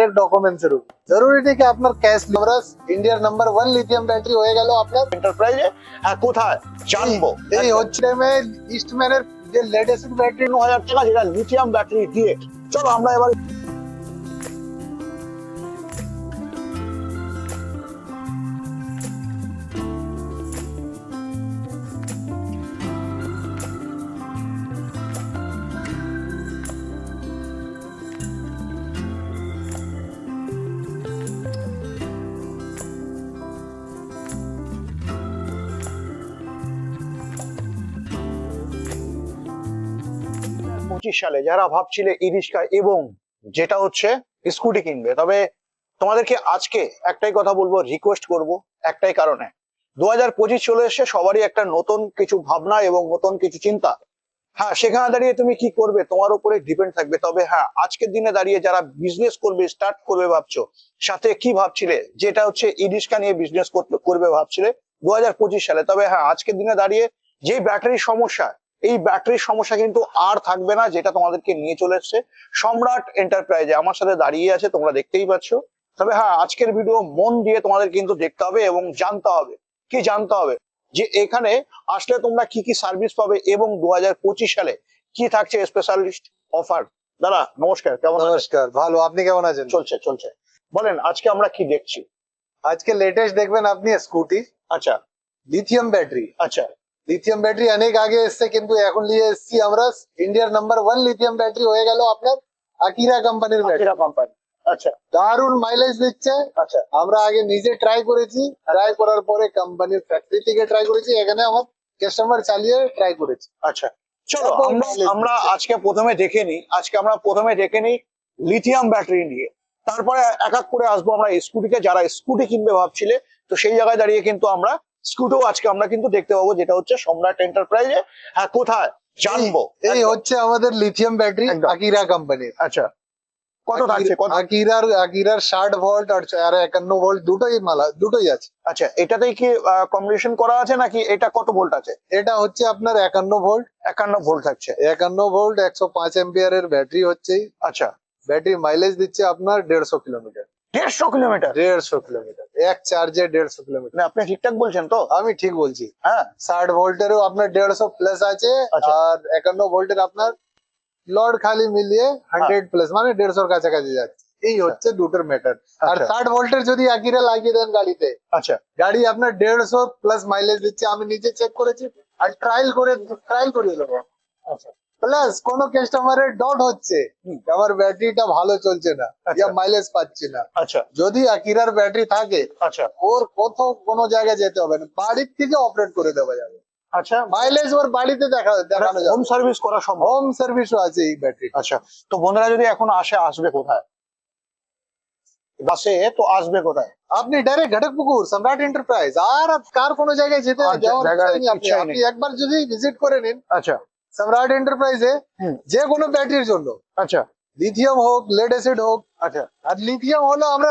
Direct ডকুমেন্টসের উপর জরুরি নেই কি আপনার ক্যাশ লিভারাস ইন্ডিয়ার নাম্বার ওয়ান লিথিয়াম ব্যাটারি হয়ে গেল আপনার এন্টারপ্রাইজে হ্যাঁ কোথায় জানব এই হচ্ছে টাইমে ইস্টম্যানের যে লেটেস্ট ব্যাটারি তিন হাজার টাকা যেটা লিথিয়াম ব্যাটারি দিয়ে চলো আমরা এবার সালে যারা ভাবছিলে ই রিক্সা এবং যেটা হচ্ছে স্কুটি কিনবে, তবে তোমাদেরকে আজকে একটাই কথা বলব রিকোয়েস্ট করব একটাই কারণে। দু হাজার পঁচিশ চলে এসছে, সবারই একটা নতুন কিছু ভাবনা এবং নতুন কিছু চিন্তা। হ্যাঁ সেখানে দাঁড়িয়ে তুমি কি করবে, তোমার উপরে ডিপেন্ড থাকবে। তবে হ্যাঁ আজকের দিনে দাঁড়িয়ে যারা বিজনেস করবে স্টার্ট করবে ভাবছ, সাথে কি ভাবছিলে, যেটা হচ্ছে ই রিক্সা নিয়ে বিজনেস করবে ভাবছিলে দু সালে। তবে হ্যাঁ আজকের দিনে দাঁড়িয়ে যে ব্যাটারির সমস্যা এই ব্যাটারির সমস্যা কিন্তু আর থাকবে না যেটা তোমাদেরকে নিয়ে চলে এসছে সম্রাট এন্টারপ্রাইজে আমার সাথে দাঁড়িয়ে আছে তোমরা দেখতেই পাচ্ছ। তবে হ্যাঁ আজকের ভিডিও মন দিয়ে তোমাদের কিন্তু দেখতে হবে এবং জানতে হবে। কি জানতে হবে? যে এখানে আসলে তোমরা কি কি সার্ভিস পাবে এবং দু পঁচিশ সালে কি থাকছে স্পেশালিস্ট অফার দাদা নমস্কার কেমন নমস্কার ভালো। আপনি কেমন আছেন? চলছে চলছে। বলেন আজকে আমরা কি দেখছি? আজকে লেটেস্ট দেখবেন আপনি স্কুটি আচ্ছা। লিথিয়াম ব্যাটারি আচ্ছা। লিথিয়াম ব্যাটারি অনেক আগে এসছে কিন্তু এখন নিয়ে এসছি আমরা। ইন্ডিয়ার নাম্বার ওয়ান লিথিয়াম ব্যাটারি হয়ে গেল আপনার আকিরা কোম্পানির ব্যাটারি কোম্পানি আচ্ছা। দারুণ মাইলেজ দিচ্ছে। আচ্ছা। আমরা আগে নিজে ট্রাই করেছি। ট্রাই করার পরে কোম্পানির ফ্যাক্টরি থেকে ট্রাই করেছি। এখানে আমার কাস্টমার চালিয়ে ট্রাই করেছি। আচ্ছা। চলো আমরা আমরা আজকে প্রথমে দেখে নিই। আজকে আমরা প্রথমে দেখে নিই লিথিয়াম ব্যাটারি নিয়ে। তারপরে এক এক করে আসব আমরা স্কুটিকে যারা স্কুটি কিনবে ভাবছিলে তো সেই জায়গায় দাঁড়িয়ে কিন্তু আমরা স্কুটিও আজকে আমরা কিন্তু দেখতে পাবো যেটা হচ্ছে সম্রাট এন্টারপ্রাইজে। হ্যাঁ কোথায়? জানব। এই হচ্ছে আমাদের লিথিয়াম ব্যাটারি। আকিরা কোম্পানির আচ্ছা। কত থাকছে আকিরার আকিরার ষাট ভোল্ট আর একান্ন ভোল্ট দুটোই মালা দুটোই আছে। আচ্ছা এটাতেই কি কম্বিনেশন করা আছে নাকি এটা কত ভোল্ট আছে? এটা হচ্ছে আপনার একান্ন ভোল্ট একান্ন ভোল্ট থাকছে। একান্ন ভোল্ট একশো পাঁচ এম্পিয়ারের ব্যাটারি হচ্ছে। আচ্ছা। ব্যাটারি মাইলেজ দিচ্ছে আপনার দেড়শো কিলোমিটার দেড়শো কিলোমিটার। দেড়শো কিলোমিটার। এক চার্জে দেড়শো কিলোমিটার। মানে আপনি ঠিকঠাক বলছেন তো? আমি ঠিক বলছি। হ্যাঁ। ষাট ভোল্টেরও আপনার দেড়শো প্লাস আছে আচ্ছা। আর একান্ন ভোল্টের আপনার লোড খালি মিলিয়ে হান্ড্রেড প্লাস মানে দেড়শোর কাছাকাছি যাচ্ছে। এই হচ্ছে দুটোর ম্যাটার আর আচ্ছা। ষাট ভোল্টের যদি আকিরা লাগিয়ে দেন গাড়িতে আচ্ছা। গাড়ি আপনার দেড়শো প্লাস মাইলেজ দিচ্ছে আমি নিজে চেক করেছি আর ট্রায়াল করে ট্রায়াল করিয়ে দেবো। আচ্ছা। প্লাস কোন কাস্টমারের ডট হচ্ছে। আমার ব্যাটারিটা ভালো চলছে না আচ্ছা। ইয়া মাইলেজ পাচ্ছি না। আচ্ছা। যদি আকিরার ব্যাটারি থাকে আচ্ছা। ওর কোথাও কোনো জায়গায় যেতে হবে না। বাড়ির থেকে অপারেট করে দেওয়া যাবে। আচ্ছা। মাইলেজ ওর বাড়িতে দেখা দেখানো হোম যাবে সার্ভিস করা সম্ভব? হোম সার্ভিসও আছে এই ব্যাটারি আচ্ছা। তো বন্ধুরা যদি এখন আসে আসবে কোথায়? বাসে তো আসবে কোথায়? আপনি ডাইরেক্ট ঘটকপুকুর সম্রাট এন্টারপ্রাইজ আর কার কোনো জায়গায় যেতে আপনি। একবার যদি ভিজিট করে নিন। আচ্ছা। সম্রাট এন্টারপ্রাইজে। যে কোনো ব্যাটারির জন্য। আচ্ছা। লিথিয়াম হোক লেড অ্যাসিড হোক। আচ্ছা। আর লিথিয়াম হলো আমরা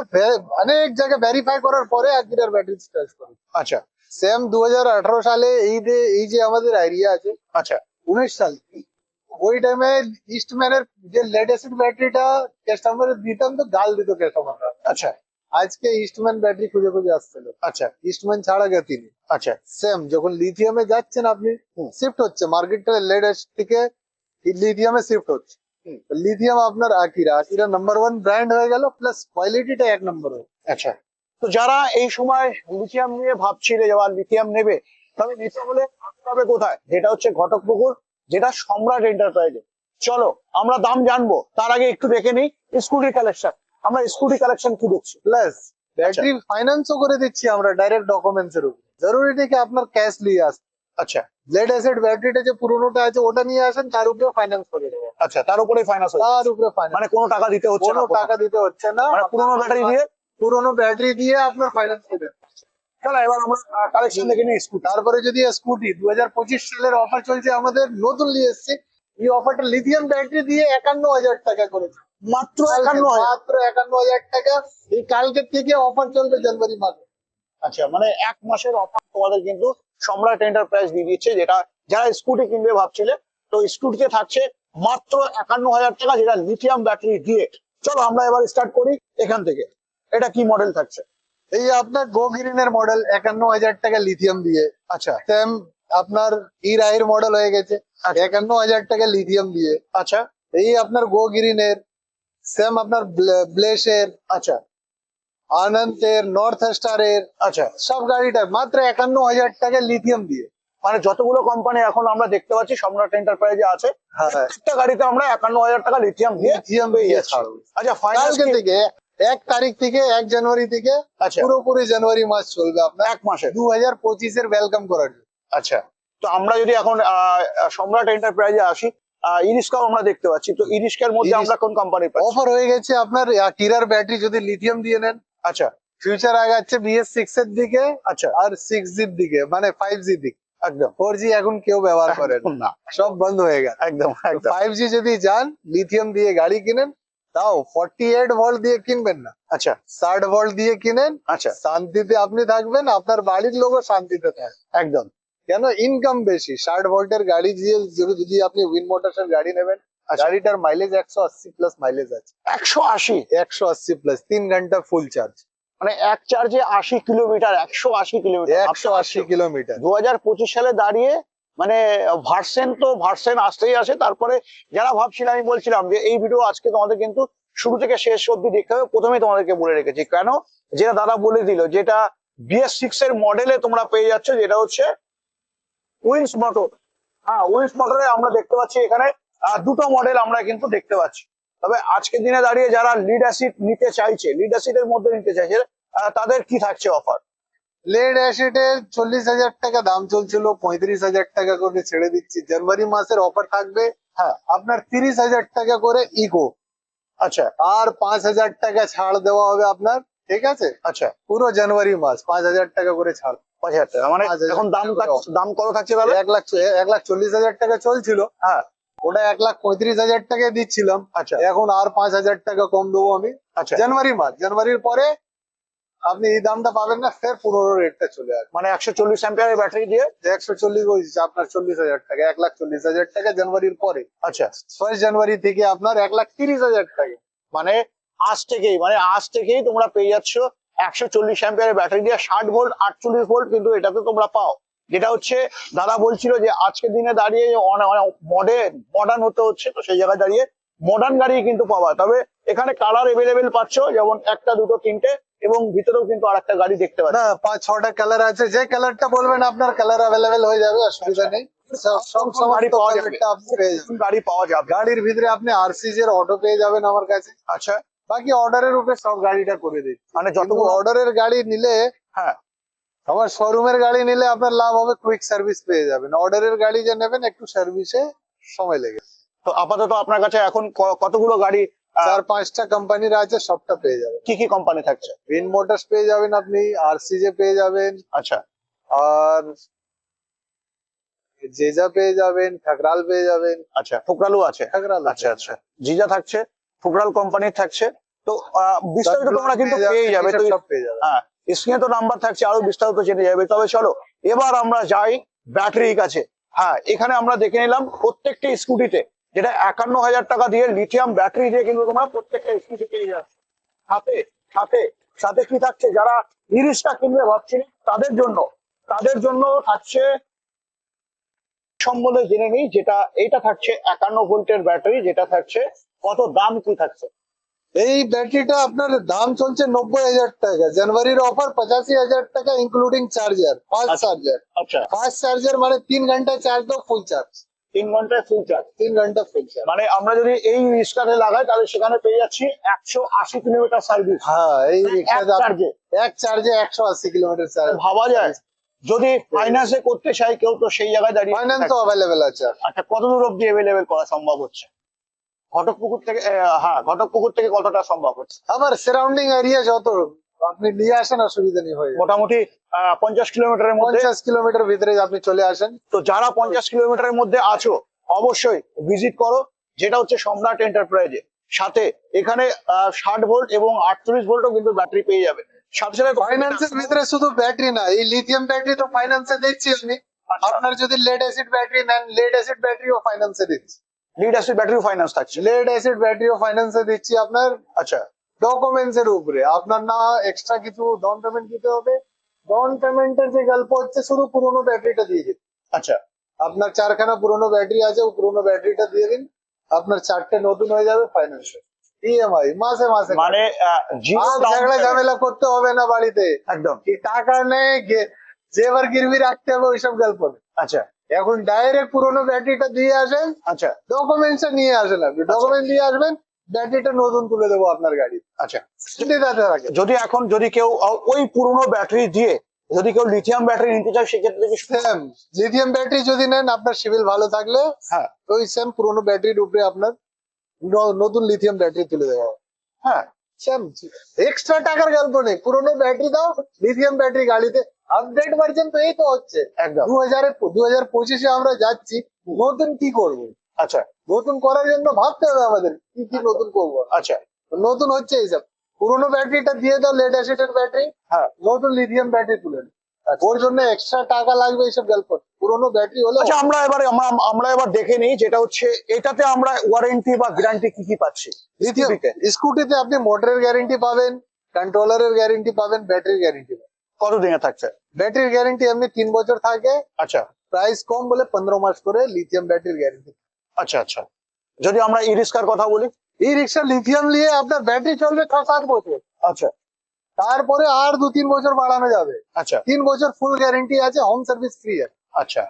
অনেক জায়গায় ভেরিফাই করার পরে আকিরার ব্যাটারি চার্জ করি। আচ্ছা। সেম দুহাজার আঠারো সালে এই যে এই যে আমাদের এরিয়া আছে আচ্ছা। উনিশ সাল। ওই টাইমে ইস্টম্যানের যে লেড অ্যাসিড ব্যাটারিটা কাস্টমার দিতাম তো গাল দিত কাস্টমাররা আচ্ছা। আজকে ইস্টম্যান ব্যাটারি খুঁজে খুঁজে আসছিল। আচ্ছা। ইস্টম্যান ছাড়া গেছি আচ্ছা। সেম যখন লিথিয়ামে যাচ্ছেন আপনি শিফট হচ্ছে। মার্কেটটা লেড থেকে লিথিয়ামে শিফট হচ্ছে। লিথিয়াম আপনার Akira Akira number one brand হয়ে গেল প্লাস কোয়ালিটিটা এক নম্বর হয়ে আচ্ছা। তো যারা এই সময় লিথিয়াম নিয়ে ভাবছিলে যে লিথিয়াম নেবে? তবে নিতে হলে হবে কোথায়? যেটা হচ্ছে ঘটকপুকুর যেটা সম্রাট এন্টারপ্রাইজে চলো আমরা দাম জানব। তার আগে একটু দেখে নিই। স্কুটি কালেকশন আমরা স্কুটি কালেকশন কি দেখছি? প্লাস ব্যাটারি ফাইন্যান্সও করে দিচ্ছি আমরা ডাইরেক্ট ডকুমেন্টস এর উপর। জরুরি নেই কি আপনার ক্যাশ নিয়ে আসতে আচ্ছা। লেড অ্যাসিড ব্যাটারিটা যে পুরোনোটা আছে ওটা নিয়ে আসেন তার উপরে ফাইন্যান্স করে দেবো। আচ্ছা তার উপরে ফাইন্যান্স তার উপরে ফাইন্যান্স মানে কোনো টাকা দিতে হচ্ছে না কোনো টাকা দিতে হচ্ছে না। মানে পুরোনো ব্যাটারি দিয়ে পুরোনো ব্যাটারি দিয়ে আপনার ফাইন্যান্স করে চলো এবার আমরা কালেকশন দেখে নিই স্কুটি তারপরে যদি স্কুটি দু হাজার পঁচিশ সালের অফার চলছে আমাদের নতুন নিয়ে এসছে। এই অফারটা লিথিয়াম ব্যাটারি দিয়ে একান্ন হাজার টাকা করেছে। মাত্র একান্ন হাজার। মাত্র একান্ন হাজার টাকা। এই কালকে থেকে অফার চলবে জানুয়ারি মাসে। আচ্ছা মানে এক মাসের অফার তোমাদের কিন্তু সম্রাট এন্টারপ্রাইজ দিয়ে দিচ্ছে যেটা যারা স্কুটি কিনবে ভাবছিলে। তো স্কুটিতে থাকছে মাত্র একান্ন হাজার টাকা যেটা লিথিয়াম ব্যাটারি দিয়ে। চলো আমরা এবার স্টার্ট করি এখান থেকে। এটা কি মডেল থাকছে? এই আপনার গো গ্রিনের মডেল একান্ন হাজার টাকা লিথিয়াম দিয়ে। আচ্ছা। সেম আপনার ই রায়ের মডেল হয়ে গেছে। একান্ন হাজার টাকা লিথিয়াম দিয়ে। আচ্ছা। এই আপনার গো গ্রিনের সেম আপনার ব্লেশের আচ্ছা। আনন্দের নর্থ স্টারের আচ্ছা সব গাড়িটা মাত্র একান্ন হাজার টাকা লিথিয়াম দিয়ে। মানে যতগুলো কোম্পানি এখন আমরা দেখতে পাচ্ছি সম্রাট এন্টারপ্রাইজে আছে হ্যাঁ। প্রত্যেকটা গাড়িতে আমরা একান্ন হাজার টাকা লিথিয়াম দিয়ে লিথিয়াম আচ্ছা ফাইনাল থেকে এক তারিখ থেকে এক জানুয়ারি থেকে আচ্ছা। পুরোপুরি জানুয়ারি মাস চলবে আপনার। এক মাসে। দু হাজার পঁচিশের ওয়েলকাম করার জন্য। আচ্ছা। তো আমরা যদি এখন সম্রাট এন্টারপ্রাইজে আসি আহ, ইরিস্কাও আমরা দেখতে পাচ্ছি। তো ইরিস্কার মধ্যে আমরা কোন কোম্পানির অফার হয়ে গেছে আপনার কিরার ব্যাটারি যদি লিথিয়াম দিয়ে নেন। আচ্ছা। ফিউচার আগাচ্ছে বিএস সিক্স এর দিকে আচ্ছা। আর সিক্স জির দিকে মানে ফাইভ জি দিকে। একদম। ফোর জি এখন কেউ ব্যবহার করে না। সব বন্ধ হয়ে গেছে। একদম একদম। ফাইভ জি যদি যান লিথিয়াম দিয়ে গাড়ি কিনেন তাও ফর্টি এইট ভোল্ট দিয়ে কিনবেন না। আচ্ছা। ষাট ভোল্ট দিয়ে কিনেন আচ্ছা। শান্তিতে আপনি থাকবেন আপনার বাড়ির লোকও শান্তিতে থাকবে। একদম। কেন ইনকাম বেশি? ষাট ভোল্টের গাড়ি দিয়ে যদি আপনি উইন মোটরসের গাড়ি নেবেন আচ্ছা। গাড়িটার মাইলেজ একশো আশি প্লাস মাইলেজ আছে। একশো আশি? একশো আশি প্লাস তিন ঘণ্টা ফুল চার্জ মানে এক চার্জে আশি কিলোমিটার একশো আশি কিলোমিটার। একশো আশি কিলোমিটার। দু হাজার পঁচিশ সালে দাঁড়িয়ে মানে ভার্সেন তো ভার্সেন আসতেই আসে। তারপরে যারা ভাবছিলাম আমি বলছিলাম যে এই ভিডিও আজকে তোমাদের কিন্তু শুরু থেকে শেষ অব্দি দেখতে হবে। প্রথমে তোমাদেরকে বলে রেখেছি কেন? যেটা দাদা বলে দিল যেটা বিএস সিক্স এর মডেলে তোমরা পেয়ে যাচ্ছ যেটা হচ্ছে উইন্স মোটর হ্যাঁ উইন্স মোটরে আমরা দেখতে পাচ্ছি এখানে দুটো মডেল আমরা কিন্তু দেখতে পাচ্ছি। তবে আজকের দিনে দাঁড়িয়ে যারা লিড অ্যাসিড নিতে চাইছে লিড অ্যাসিডের মধ্যে নিতে চাইছে তাদের কি থাকছে অফার লেড অ্যাসিডে চল্লিশ হাজার টাকা দাম চলছিল পঁয়ত্রিশ হাজার টাকা করে ছেড়ে দিচ্ছি। জানুয়ারি মাসের অফার থাকবে হ্যাঁ। আপনার তিরিশ হাজার টাকা করে ইকো আচ্ছা। আর পাঁচ হাজার টাকা ছাড় দেওয়া হবে আপনার ঠিক আছে? আচ্ছা। পুরো জানুয়ারি মাস পাঁচ হাজার টাকা করে ছাড়। পাঁচ হাজার টাকা মানে এখন দাম দাম কত থাকছে তাহলে এক লাখ এক লাখ চল্লিশ হাজার টাকা চলছিল। হ্যাঁ। ওটা এক লাখ পঁয়ত্রিশ হাজার টাকা দিচ্ছিলাম। আচ্ছা। এখন আর পাঁচ হাজার টাকা কম দেবো আমি। আচ্ছা। জানুয়ারি মাস জানুয়ারির পরে আপনি এই দামটা পাবেন না ফের পুরোনো রেটটা চলে আসবে। মানে একশো চল্লিশ অ্যাম্পিয়ারের ব্যাটারি দিয়ে? একশো চল্লিশ আপনার চল্লিশ হাজার টাকা এক লাখ চল্লিশ হাজার টাকা জানুয়ারির পরে। আচ্ছা। ফার্স্ট জানুয়ারি থেকে আপনার এক লাখ তিরিশ হাজার টাকা। মানে আজ থেকেই মানে আজ থেকেই তোমরা পেয়ে যাচ্ছ একশো চল্লিশ অ্যাম্পিয়ারের ব্যাটারি দিয়ে ষাট ভোল্ট আটচল্লিশ ভোল্ট কিন্তু এটাতে তোমরা পাও। যেটা হচ্ছে দাদা বলছিল যে আজকের দিনে দাঁড়িয়ে মডার্ন মডার্ন হতে হচ্ছে তো সেই জায়গায় দাঁড়িয়ে মডার্ন গাড়ি কিন্তু পাওয়া তবে এখানে কালার এভেলেবেল পাচ্ছ যেমন একটা দুটো তিনটে এবং ভিতরেও কিন্তু আর একটা গাড়ি দেখতে পাচ্ছ। না পাঁচ ছটা কালার আছে। যে কালারটা বলবেন আপনার কালার অ্যাভেলেবেল হয়ে যাবে অসুবিধা নেই। গাড়ি পাওয়া যাবে। গাড়ির ভিতরে আপনি আরসিজ এর অটো পেয়ে যাবেন আমার কাছে। আচ্ছা। বাকি অর্ডারের উপরে সব গাড়িটা করে দিচ্ছি মানে যত যতগুলো অর্ডারের গাড়ি নিলে হ্যাঁ। আমার শোরুমের গাড়ি নিলে আপনার লাভ হবে কুইক সার্ভিস পেয়ে যাবেন। অর্ডারের গাড়ি যে নেবেন একটু সার্ভিসে সময় লেগে তো আপাতত আপনার কাছে এখন কতগুলো গাড়ি চার পাঁচটা কোম্পানির আছে সবটা পেয়ে যাবেন। কি কি কোম্পানি থাকছে? গ্রিন মোটরস পেয়ে যাবেন আপনি আরসিজে পেয়ে যাবেন। আচ্ছা। আর জেজা পেয়ে যাবেন ঠাকরাল পেয়ে যাবেন। আচ্ছা ফুকরালু আছে? ঠাকরাল আচ্ছা আচ্ছা। জিজা থাকছে? ফুকরাল কোম্পানির থাকছে। তো বিস্তারিত তোমরা কিন্তু পেয়ে যাবে তো হ্যাঁ স্ক্রিনে তো নাম্বার থাকছে আরও বিস্তারিত জেনে যাবে। তবে চলো এবার আমরা যাই ব্যাটারির কাছে। হ্যাঁ এখানে আমরা দেখে নিলাম প্রত্যেকটা স্কুটিতে যেটা একান্ন হাজার টাকা দিয়ে লিথিয়াম ব্যাটারি দিয়ে কিন্তু তোমরা প্রত্যেকটা স্কুটি পেয়ে যাচ্ছে সাথে সাথে সাথে কি থাকছে? যারা ইরিশটা কিনবে ভাবছেন তাদের জন্য তাদের জন্য থাকছে সম্বন্ধে জেনে নিই যেটা এইটা থাকছে একান্ন ভোল্টের ব্যাটারি যেটা থাকছে কত দাম কি থাকছে? এই ব্যাটারিটা আপনার দাম চলছে নব্বই হাজার টাকা জানুয়ারির অফার পঁচাশি হাজার টাকা ইনক্লুডিং চার্জার ফাস্ট আচ্ছা। চার্জার আচ্ছা। ফাস্ট চার্জার মানে তিন ঘণ্টা চার্জ দাও ফুল চার্জ তিন ঘন্টায় ফুল চার্জ তিন ঘণ্টা ফুল চার্জ মানে আমরা যদি এই রিক্সাতে লাগাই তাহলে সেখানে পেয়ে যাচ্ছি একশো আশি কিলোমিটার সার্ভিস হ্যাঁ এই এক চার্জে এক চার্জে একশো আশি কিলোমিটার চার্জ ভাবা যায়। যদি ফাইন্যান্সে করতে চাই কেউ তো সেই জায়গায় দাঁড়িয়ে ফাইন্যান্স তো অ্যাভেলেবেল আছে আচ্ছা কত দূর অব্দি অ্যাভেলেবেল করা সম্ভব হচ্ছে? ঘটকপুকুর থেকে হ্যাঁ ঘটকপুকুর থেকে কতটা সম্ভব হচ্ছে? আমার সারাউন্ডিং এরিয়া যত আপনি নিয়ে আসেন অসুবিধা নেই হয়ে। মোটামুটি পঞ্চাশ কিলোমিটারের মধ্যে পঞ্চাশ কিলোমিটার ভিতরে আপনি চলে আসেন। তো যারা পঞ্চাশ কিলোমিটারের মধ্যে আছো অবশ্যই ভিজিট করো। যেটা হচ্ছে সম্রাট এন্টারপ্রাইজে সাথে এখানে ষাট ভোল্ট এবং আটচল্লিশ ভোল্টও কিন্তু ব্যাটারি পেয়ে যাবে ফাইন্যান্সের ভিতরে শুধু ব্যাটারি না এই লিথিয়াম ব্যাটারি তো ফাইন্যান্সে দিচ্ছি আমি। আচ্ছা, আপনার যদি লেড অ্যাসিড ব্যাটারি নেন লেড অ্যাসিড ব্যাটারিও ফাইন্যান্সে দিচ্ছি। লিড অ্যাসিড ব্যাটারি ফাইন্যান্স থাকছে। লেড অ্যাসিড ব্যাটারি ও ফাইন্যান্সে দিচ্ছি আপনার। আচ্ছা। ডকুমেন্টস এর উপরে। আপনার না এক্সট্রা কিছু ডাউন পেমেন্ট দিতে হবে। ডাউন পেমেন্টের যে গল্প হচ্ছে শুধু পুরোনো ব্যাটারিটা দিয়ে দিন। আচ্ছা। আপনার চারখানা পুরোনো ব্যাটারি আছে ও পুরোনো ব্যাটারিটা দিয়ে দিন। আপনার চারটে নতুন হয়ে যাবে ফাইন্যান্স ইএমআই মাসে মাসে মানে আহ, zero আর down ঝগড়া ঝামেলা করতে হবে না বাড়িতে। একদম। টাকা নেই গে- গিরবি রাখতে হবে ওইসব গল্প আচ্ছা। এখন ডাইরেক্ট পুরোনো ব্যাটারিটা দিয়ে আসেন আচ্ছা। ডকুমেন্টস নিয়ে আসেন আপনি। ডকুমেন্ট দিয়ে আসবেন ব্যাটারিটা নতুন তুলে দেবো আপনার গাড়ি। আচ্ছা। যদি এখন যদি কেউ ওই পুরোনো ব্যাটারি দিয়ে যদি কেউ লিথিয়াম ব্যাটারি নিতে চায় সেক্ষেত্রে লিথিয়াম ব্যাটারি যদি নেন আপনার সিভিল ভালো থাকলে হ্যাঁ। ওই সেম পুরোনো ব্যাটারির উপরে আপনার নতুন লিথিয়াম ব্যাটারি তুলে দেওয়া হবে হ্যাঁ এক্সট্রা টাকার গল্প নেই। পুরোনো ব্যাটারি দাও লিথিয়াম ব্যাটারি গাড়িতে আপডেট ভার্জন তো এই তো হচ্ছে। একদম। দু হাজারে দু হাজার পঁচিশে আমরা যাচ্ছি নতুন কি করব? আচ্ছা। নতুন করার জন্য ভাবতে হবে আমাদের কি কি নতুন করব? আচ্ছা। নতুন হচ্ছে এইসব পুরোনো ব্যাটারিটা দিয়ে দাও লেড অ্যাসিডের ব্যাটারি হ্যাঁ। নতুন লিথিয়াম ব্যাটারি তুলে নাও। ওর জন্য এক্সট্রা টাকা লাগবে এইসব গল্প পুরোনো ব্যাটারি হলে আচ্ছা আমরা এবার আমরা আমরা এবার দেখে নিই যেটা হচ্ছে এটাতে আমরা ওয়ারেন্টি বা গ্যারান্টি কি কি পাচ্ছি? স্কুটিতে আপনি মোটরের গ্যারেন্টি পাবেন কন্ট্রোলারের গ্যারেন্টি পাবেন ব্যাটারির গ্যারেন্টি পাবেন। কত দিনে থাকছে? ব্যাটারির গ্যারেন্টি এমনি তিন বছর থাকে। আচ্ছা। প্রাইস কম বলে পনেরো মাস করে লিথিয়াম ব্যাটারির গ্যারেন্টি আচ্ছা আচ্ছা। যদি আমরা ই রিক্সার কথা বলি? এই রিক্সা লিথিয়াম নিয়ে আপনার ব্যাটারি চলবে ছ সাত বছর। আচ্ছা। তারপরে আর দু তিন বছর বাড়ানো যাবে। আচ্ছা। তিন বছর ফুল গ্যারেন্টি আছে হোম সার্ভিস ফ্রি আছে। আচ্ছা।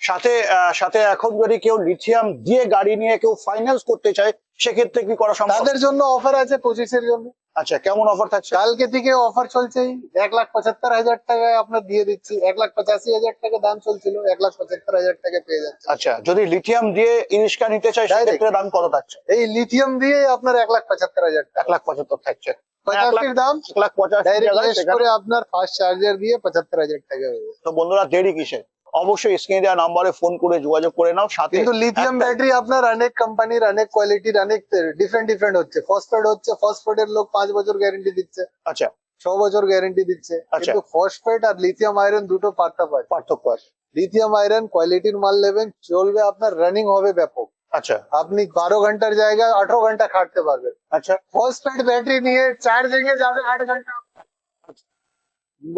সাথে সাথে এখন যদি কেউ লিথিয়াম দিয়ে গাড়ি নিয়ে কেউ ফাইন্যান্স করতে চায় সেক্ষেত্রে কি করা সম্ভব? তাদের জন্য অফার আছে পঁচিশের জন্য। আচ্ছা কেমন অফার থাকছে? কালকে থেকে অফার চলছেই এক লাখ পঁচাত্তর হাজার টাকায় আপনার দিয়ে দিচ্ছি। এক লাখ পঁচাশি হাজার টাকা দাম চলছিল এক লাখ পঁচাত্তর হাজার টাকা পেয়ে যাচ্ছে। আচ্ছা যদি লিথিয়াম দিয়ে রিক্সা নিতে চায় Direct. সেক্ষেত্রে দাম কত থাকছে? এই লিথিয়াম দিয়ে আপনার এক লাখ পঁচাত্তর হাজার এক লাখ পঁচাত্তর থাকছে। পঁচাশির দাম। এক লাখ পঁচাশি ডাইরেক্ট জায়গায় লেস সেখানে- করে আপনার ফার্স্ট চার্জার দিয়ে পঁচাত্তর হাজার টাকা হয়ে যাবে। তো বন্ধুরা দেরি কিসে অবশ্যই স্ক্রিনে দেওয়া নাম্বারে ফোন করে যোগাযোগ করে নাও সাথে কিন্তু লিথিয়াম একটা- ব্যাটারি আপনার অনেক কোম্পানির অনেক কোয়ালিটির অনেক ডিফারেন্ট ডিফারেন্ট হচ্ছে। ফসফেট হচ্ছে ফসফেটের লোক পাঁচ বছর গ্যারেন্টি দিচ্ছে। আচ্ছা। ছ বছর গ্যারেন্টি দিচ্ছে। আচ্ছা। কিন্তু ফসফেট আর লিথিয়াম আয়রন দুটো পার্থক্য আছে। পার্থক্য আছে। লিথিয়াম আয়রন কোয়ালিটির মাল নেবেন চলবে আপনার রানিং হবে ব্যাপক। আচ্ছা। আপনি বারো ঘণ্টার জায়গায় আঠারো ঘণ্টা খাটতে পারবেন। আচ্ছা ফসফেট ব্যাটারি নিয়ে চার্জিংয়ে যাবে আট ঘণ্টা।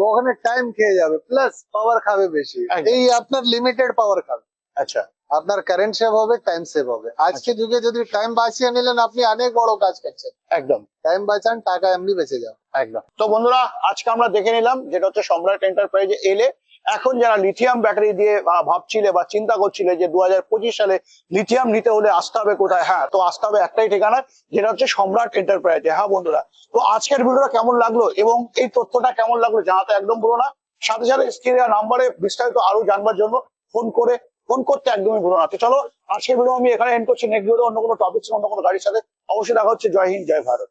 ওখানে টাইম খেয়ে যাবে প্লাস পাওয়ার খাবে বেশি। এই আপনার লিমিটেড পাওয়ার খাবে। আচ্ছা। আপনার কারেন্ট সেভ হবে টাইম সেভ হবে। আজকে যুগে যদি টাইম বাঁচিয়ে নিলেন আপনি অনেক বড় কাজ করছেন। একদম। টাইম বাঁচান টাকা এমনি বেঁচে যাবে। একদম। তো বন্ধুরা আজকে আমরা দেখে নিলাম যেটা হচ্ছে সম্রাট এন্টারপ্রাইজে এলে এখন যারা লিথিয়াম ব্যাটারি দিয়ে ভাবছিলে বা চিন্তা করছিলে যে দু হাজার পঁচিশ সালে লিথিয়াম নিতে হলে আসতে হবে কোথায়? হ্যাঁ তো আসতে হবে একটাই ঠিকানা, যেটা হচ্ছে সম্রাট এন্টারপ্রাইজে হ্যাঁ বন্ধুরা? তো আজকের ভিডিওটা কেমন লাগল এবং এই তথ্যটা কেমন লাগল জানাতে একদম ভুলো না। সাথে সাথে স্ক্রিনে নাম্বারে বিস্তারিত আরও জানবার জন্য ফোন করে, ফোন করতে একদমই ভুলো না। তো চলো, আজকের ভিডিও আমি এখানে এন্ড করছি। নেক্সট ভিডিও অন্য কোনো টপিক অন্য কোনো গাড়ির সাথে অবশ্যই দেখা হচ্ছে। জয় হিন্দ, জয় ভারত।